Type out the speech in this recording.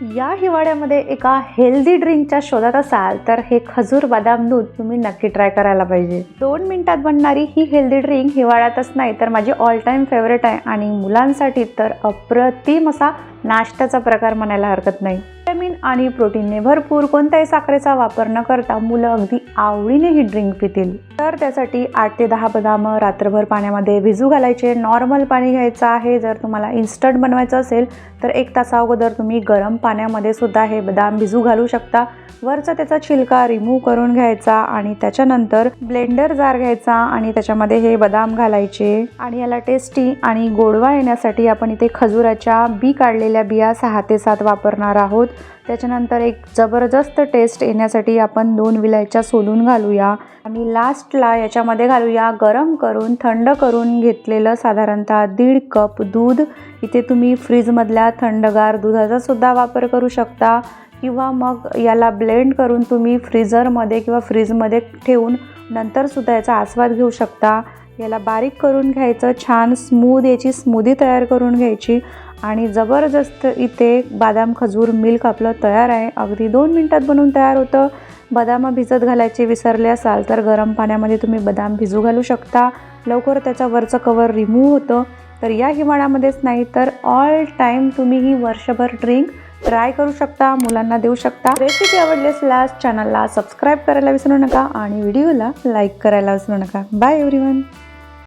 या हिवाळ्यामध्ये एका हेल्दी ड्रिंकच्या शोधात असाल तर हे खजूर बदाम दूध तुम्ही नक्की ट्राय करायला पाहिजे. दोन मिनिटात बनणारी ही हेल्दी ड्रिंक हिवाळ्यातच नाही तर माझी ऑल टाईम फेवरेट आहे आणि मुलांसाठी तर अप्रतिम असा नाश्त्याचा प्रकार म्हणायला हरकत नाही. विटॅमिन आणि प्रोटीनने भरपूर कोणत्याही साखरेचा वापर न करता मुलं अगदी आवडीने ही ड्रिंक पितील. तर त्यासाठी आठ ते दहा बदाम रात्रभर पाण्यामध्ये भिजू घालायचे. नॉर्मल पाणी घ्यायचं आहे. जर तुम्हाला इन्स्टंट बनवायचं असेल तर एक तासा अगोदर तुम्ही गरम पाण्यामध्ये सुद्धा हे बदाम भिजू घालू शकता. वरचा त्याचा छिलका रिमूव्ह करून घ्यायचा आणि त्याच्यानंतर ब्लेंडर जार घ्यायचा आणि त्याच्यामध्ये हे बदाम घालायचे. आणि याला टेस्टी आणि गोडवा येण्यासाठी आपण इथे खजुराच्या बी काढलेल्या बिया सहा ते सात वापरणार आहोत. त्याच्यानंतर एक जबरदस्त टेस्ट येण्यासाठी आपण दोन विलायच्या सोलून घालूया. आणि लास्टला याच्यामध्ये घालूया. गरम करून थंड करून घेतलेलं साधारणतः दीड कप दूध. इथे तुम्ही फ्रीजमधल्या थंडगार दुधाचा सुद्धा वापर करू शकता. किंवा मग याला ब्लेंड करून तुम्ही फ्रीजरमध्ये किंवा फ्रीजमध्ये ठेवून नंतरसुद्धा याचा आस्वाद घेऊ शकता. याला बारीक करून घ्यायचं छान स्मूद याची स्मूदी तयार करून घ्यायची. आणि जबरदस्त इथे बादाम खजूर मिल्क आपलं तयार आहे. अगदी दोन मिनटात बनवून तयार होतं. बदाम भिजत घालायचे विसरले असाल तर गरम पाण्यामध्ये तुम्ही बदाम भिजू घालू शकता. लवकर त्याचा वरचं कवर रिमूव्ह होतं. तर या हिवाळ्यामध्येच नाही तर ऑल टाईम तुम्ही ही वर्षभर ड्रिंक ट्राय करू शकता मुलांना देऊ शकता. रेसिपी आवडली असल्यास चॅनलला सबस्क्राईब करायला विसरू नका आणि व्हिडिओला लाईक करायला विसरू नका. Bye everyone